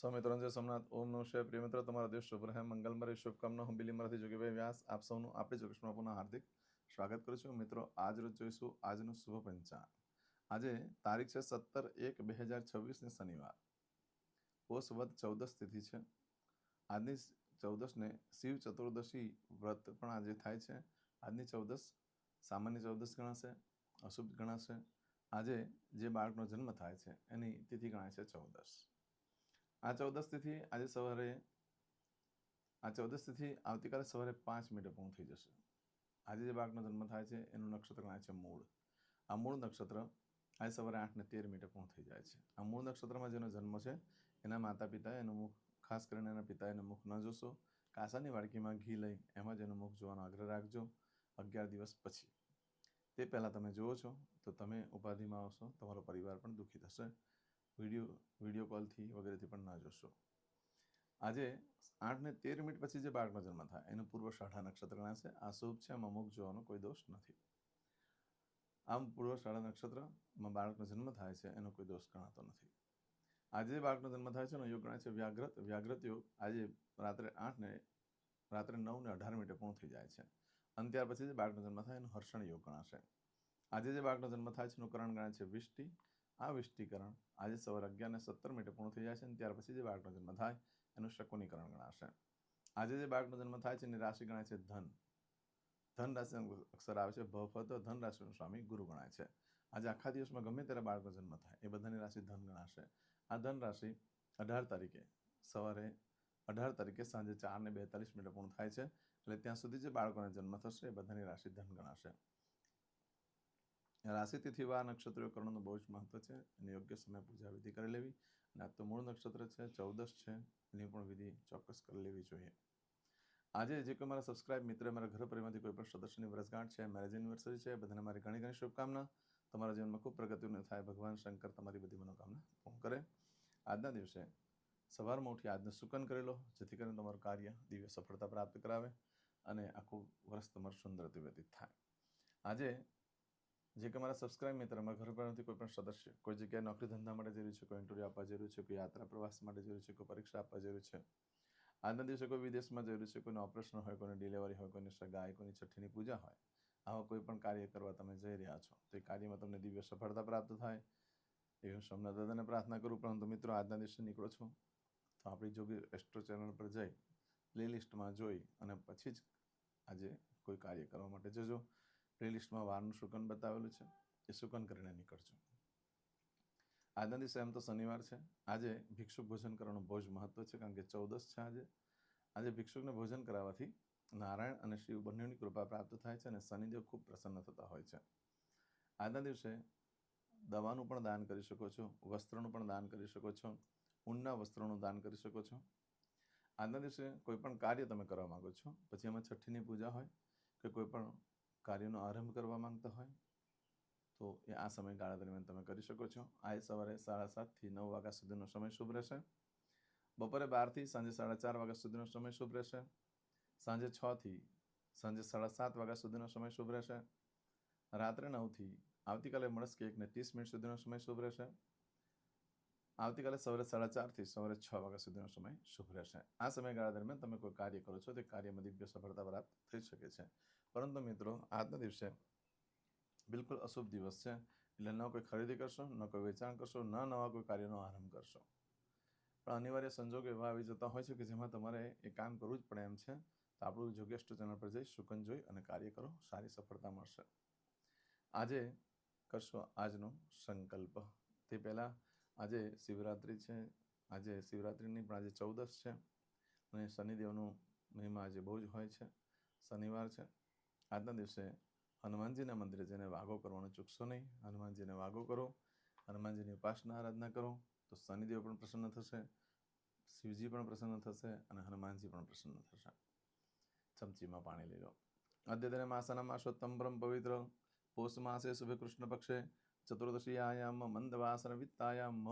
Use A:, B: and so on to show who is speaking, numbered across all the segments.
A: સૌમિત્રો જય સોમનાથ, ઓમ નમઃ શિવાય. પ્રિય મિત્રો, તમારા દિવસ શુભ રહે. મંગલમય શુભકામના હું બિલીમરાથી જોગીભાઈ વ્યાસ. આપ સૌનું, આપણી જોગેશમાં પુનઃ હાર્દિક સ્વાગત કરું છું. મિત્રો, આજ રોજ જોઈશું આજનું શુભ પંચાંગ. આજે તારીખ છે સત્તર એક બે હજાર છવ્વીસને શનિવાર. પોષ વધ ચૌદસ તિથિ છે. આજની ચૌદસને શિવ ચતુર્દશી વ્રત પણ આજે થાય છે. આજની ચૌદસ સામાન્ય ચૌદસ ગણાશે, અશુભ ગણાશે. આજે જે બાળકનો જન્મ થાય છે, એની તિથિ ગણાય છે ચૌદસ આ ચૌદસ તિથિ આજે સવારે, આ ચૌદસ તિથિ આવતીકાલે સવારે પાંચ મિનિટે પૂર્ણ થઈ જશે. આજે જે બાળકનો જન્મ થાય છે, એનું નક્ષત્ર ગણાય છે મૂળ. આ મૂળ નક્ષત્ર આજે સવારે આઠ ને તેર મિનિટે પૂર્ણ થઈ જાય છે. આ મૂળ નક્ષત્રમાં જેનો જન્મ છે, એના માતા પિતાએ એનું મુખ, ખાસ કરીને એના પિતાએ એનું મુખ ન જોશો. કાંસાની વાડકીમાં ઘી લઈ એમાં જ એનું મુખ જોવાનો આગ્રહ રાખજો અગિયાર દિવસ પછી. તે પહેલાં તમે જુઓ છો, તો તમે ઉપાધિમાં આવશો, તમારો પરિવાર પણ દુઃખી થશે. વીડિયો વીડિયો કોલથી વગેરેથી પણ ના જોશો. આજે આઠ ને તેર મિનિટ પછી જે બાળકનો જન્મ થાય, એનું પૂર્વ શાળા નક્ષત્ર ગણાશે. આ શુભ છે, આમાં મુખ જોવાનો કોઈ દોષ નથી. આમ પૂર્વ શાળા નક્ષત્રમાં બાળકનો જન્મ થાય છે, એનો કોઈ દોષ ગણાતો નથી. આજે જે બાળકનો જન્મ થાય છે, એનો યોગ ગણાય છે વ્યાઘ્રત. વ્યાઘ્રત યોગ આજે રાત્રે આઠને, રાત્રે નવ ને અઢાર મિનિટે પૂર્ણ થઈ જાય છે. અને ત્યાર પછી જે બાળકનો જન્મ થાય, એનો હર્ષણ યોગ ગણાશે. આજે જે બાળકનો જન્મ થાય છે, એનું કરણ ગણાય છે વિષ્ટિ. આ વિષ્ટિકરણ આજે સવારે અગિયાર અને સત્તર મિનિટે પૂર્ણ થઈ જાય છે અને ત્યાર પછી જે બાળકનો જન્મ થાય, એનું શકુનીકરણ ગણાશે. આજે જે બાળકનો જન્મ થાય છે, એની રાશિ ગણાય છે ધન. ધન રાશિ અક્ષર આવે છે ભ તો. ધન રાશિનો સ્વામી ગુરુ ગણાય છે. આજે આખા દિવસમાં ગમે ત્યારે બાળકનો જન્મ થાય, એ બધાની રાશિ ધન ગણાશે. આ ધન રાશિ અઢાર તારીખે સવારે અઢાર તારીખે સાંજે ચાર ને બેતાલીસ મિનિટે પૂર્ણ થાય છે, એટલે ત્યાં સુધી જે બાળકોને જન્મ થશે, એ બધાની રાશિ ધન ગણાશે. રાશિ આ નક્ષત્રીય કરણનું બહુ જ મહત્વ છે. અને યોગ્ય સમયે પૂજા વિધિ કરી લેવી. અને આ તો મૂળ નક્ષત્ર છે ચૌદસ છે. એની પણ વિધિ ચોક્કસ કરી લેવી જોઈએ. આજે જે કોઈ મારા સબસ્ક્રાઇબ મિત્ર, મારા ઘર પરિવારમાંથી કોઈ પણ સદસ્યની વર્ષગાંઠ છે મેરેજ એનિવર્સરી છે, બધાને મારી ઘણી ઘણી શુભકામના. તમારા જીવનમાં ખૂબ પ્રગતિનું થાય. ભગવાન શંકર તમારી બધી મનોકામના પૂર્ણ કરે. આજના દિવસે સવારમાં ઉઠી આજનું સુકન કરી લો, જેથી કરીને તમારું કાર્ય દિવ્ય સફળતા પ્રાપ્ત કરાવે અને આખું વર્ષ તમારું સુંદર વ્યતીત થાય. આજે જે કે મારા સબસ્ક્રાઇબ મિત્ર, મારા ઘર પરથી કોઈ પણ સદસ્ય, કોઈ જગ્યાએ નોકરી ધંધા માટે જરૂર છે, કોઈ ઇન્ટરવ્યૂ આપવા જરૂર છે, કોઈ યાત્રા પ્રવાસ માટે જરૂર છે, કોઈ પરીક્ષા આપવા જરૂર છે, આજના દિવસે કોઈ વિદેશમાં જરૂર છે, કોઈને ઓપરેશન હોય, કોઈની ડિલિવરી હોય, કોઈની સગાઈ કોઈની છઠ્ઠીની પૂજા હોય, આવા કોઈ પણ કાર્ય કરવા તમે જઈ રહ્યા છો, તો એ કાર્યમાં તમને દિવ્ય સફળતા પ્રાપ્ત થાય, એવી હું સોમનાથ દાદાને પ્રાર્થના કરું, પરંતુ મિત્રો આજના દિવસે નીકળો છો, તો આપણી જોગી એસ્ટ્રો ચેનલ પર જઈ પ્લેલિસ્ટમાં જોઈ અને પછી જ આજે કોઈ કાર્ય કરવા માટે જજો. પ્લેલિસ્ટમાં વારનું શુકન બતાવેલું છે. એ શુકન કરીને નીકળજો. આજના દિવસે એમ તો શનિવાર છે. આજે ભિક્ષુક ભોજન કરવાનું બહુ જ મહત્વ છે, કારણ કે ચૌદસ છે આજે. આજે ભિક્ષુકને ભોજન કરાવવાથી નારાયણ અને શિવ બંનેની કૃપા પ્રાપ્ત થાય છે અને શનિદેવ ખૂબ પ્રસન્ન થતા હોય છે. આજના દિવસે દવાનું પણ દાન કરી શકો છો, વસ્ત્રનું પણ દાન કરી શકો છો, ઊનના વસ્ત્રોનું દાન કરી શકો છો. આજના દિવસે કોઈ પણ કાર્ય તમે કરવા માગો છો, પછી એમાં છઠ્ઠીની પૂજા હોય કે કોઈ પણ કાર્યનો આરંભ કરવા માંગતા હોય, તો એ આ સમયગાળા દરમિયાન તમે કરી શકો છો. આજે સવારે સાડા સાતથી નવ વાગ્યા સુધીનો સમય શુભ રહેશે. બપોરે બારથી સાંજે સાડા ચાર વાગ્યા સુધીનો સમય શુભ રહેશે. સાંજે છથી સાંજે સાડા સાત વાગ્યા સુધીનો સમય શુભ રહેશે. રાત્રે નવથી આવતીકાલે મળસ્કે એકને ત્રીસ મિનિટ સુધીનો સમય શુભ રહેશે. આવતીકાલે સવારે સાડા ચારથી સવારે છ વાગ્યા સુધીનો સમય શુભ રહેશે. આ સમયગાળા દરમિયાન તમે કોઈ કાર્ય કરો છો, તે કાર્યમાં દિવ્ય સફળતા પ્રાપ્ત થઈ શકે છે. પરંતુ મિત્રો, આજના દિવસે બિલકુલ અશુભ દિવસ છે. એટલે ન કોઈ ખરીદી કરશો, ન કોઈ વેચાણ કરશો, ન નવા કોઈ કાર્યનો આરંભ કરશો. પણ અનિવાર્ય સંજોગ એવા આવી જતા હોય છે કે જેમાં તમારે એ કામ કરવું જ પડે એમ છે. તો આપણું જોગેસ્ટ ચેનલ પર જઈ શુકન જોઈ અને કાર્ય કરો, સારી સફળતા મળશે. આજે કરશો આજનો સંકલ્પ. તે પહેલાં આજે શિવરાત્રિ છે. આજે શિવરાત્રિની પણ આજે ચૌદસ છે. અને શનિદેવનું મહિમા આજે બહુ જ હોય છે. શનિવાર છે. આજના દિવસે હનુમાનજીના મંદિરે જઈને વાગો કરવાનું ચૂકશો નહીં. હનુમાનજીને વાગો કરો, હનુમાનજીની ઉપાસના આરાધના કરો, તો શનિદેવ પણ પ્રસન્ન થશે, શિવજી પણ પ્રસન્ન થશે અને હનુમાનજી પણ પ્રસન્ન થશે. ચમચીમાં પાણી લઈ લો. અદ્યતને માસના માસોત્તમ પરમ પવિત્ર પોષ માસે શુભે કૃષ્ણ પક્ષે ચતુર્દશીયાયામ મંદવાસન વિત્તાયામ.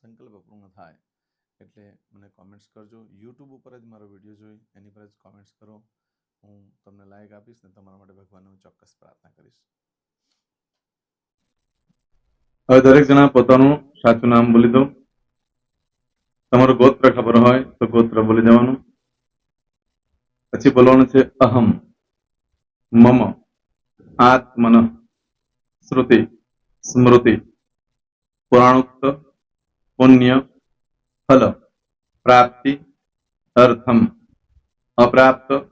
A: સંકલ્પ પૂર્ણ થાય. એટલે મને કોમેન્ટ્સ કરજો. યુટ્યુબ ઉપર જ મારો વીડિયો જોઈ, એની પર જ કોમેન્ટ્સ કરો. હું તમને લાયક આપીશ ને તમારા માટે ભગવાનને હું ચોક્કસ પ્રાર્થના કરીશ.
B: હવે દરેક જણા પોતાનું સાચું નામ બોલી દો. તમારું ગોત્ર ખબર હોય તો ગોત્ર બોલી દેવાનું. પછી બોલવાનું છે અહમ, મમ, આત્મન, શ્રુતિ, સ્મૃતિ, પુરાણોક્ત, પુણ્ય, ફલ, પ્રાપ્તિ, અર્થમ, અપ્રાપ્ત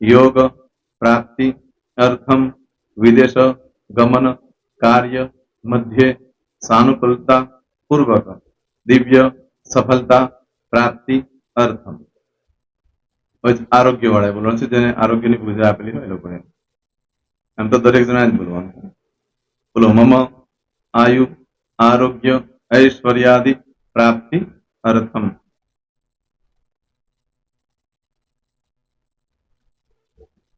B: યોગ પ્રાપ્તિ અર્થમ વિદેશ ગમન કાર્ય મધ્યે સાનુકૂલતા પૂર્વક દિવ્ય સફળતા પ્રાપ્તિ અર્થમ હવે આરોગ્ય વાળા બોલવાનું છે જેને આરોગ્યની પૂજા આપેલી હોય એ લોકોએ એમ તો દરેક જણા જ બોલવાનું છે બોલો મમ આયુ આરોગ્ય ઐશ્વર્યાદિ પ્રાપ્તિ અર્થમ